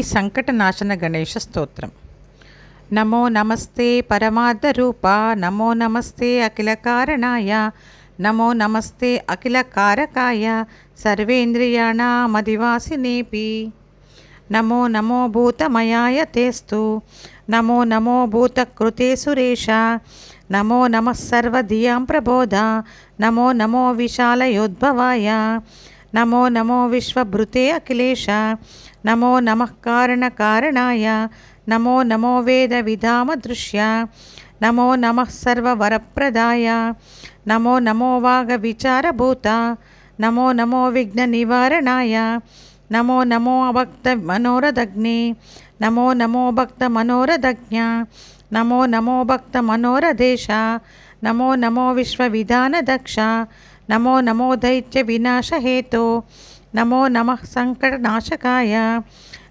శ్రీ సంకటనాశన గణేష స్తోత్రం. నమో నమస్తే పరమార్థ రూప నమో నమస్తే అఖిల కారణాయ నమో నమస్తే అఖిల కారకాయ సర్వేంద్రియాణమధివాసినేపి. నమో నమో భూతమయాయ తేస్తు నమో నమో భూతకృతే సురేష నమో నమః సర్వధియాం ప్రబోధ నమో నమో విశాలయోద్భవాయ नमो नमो विश्वभृते अखिलेश नमो नमः कारणकारणाय नमो नमो वेदविधामदृश्य नमो नमः सर्ववरप्रदाय नमो नमो वागविचारभूता नमो नमो विघ्ननिवारणाय नमो नमो भक्तमनोरधग्ने नमो नमो भक्तमनोरदज्ञा नमो नमो भक्तमनोरदेशा नमो नमो विश्वविधानदक्ष, नमो नमो दैत्य विनाशहे नमो नम संकटनाशकाय,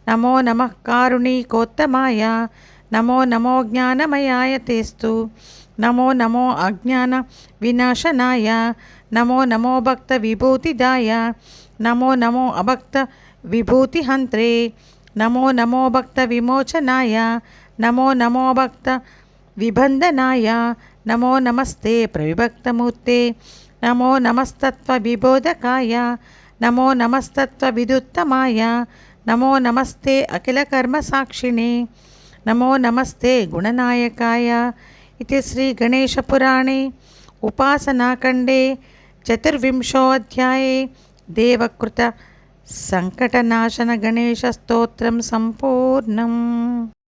नमो नम कारुणिकोत्तमाय, नमो नमो ज्ञानमयाय तेस्तु, नमो नमो अज्ञान विनाशनाय नमो नमो भक्त विभूतिदाय नमो नमो अभक्त विभूतिहंत्रे नमो नमो भक्त विमोचनाय नमो नमो भक्तविबन्धनाय నమో నమస్తే ప్రవిభక్తమూర్తే. నమో నమస్తత్వ విబోధకాయ. నమో నమస్తత్వ విదుత్తమాయ. నమో నమస్తే అఖిల కర్మ సాక్షిణి. నమో నమస్తే గుణనాయకాయ. ఇది శ్రీ గణేశపురాణే ఉపాసనాఖండే చతుర్వింశోధ్యాయే. దేవకృత సంకటనాశన గణేశ స్తోత్రం సంపూర్ణం.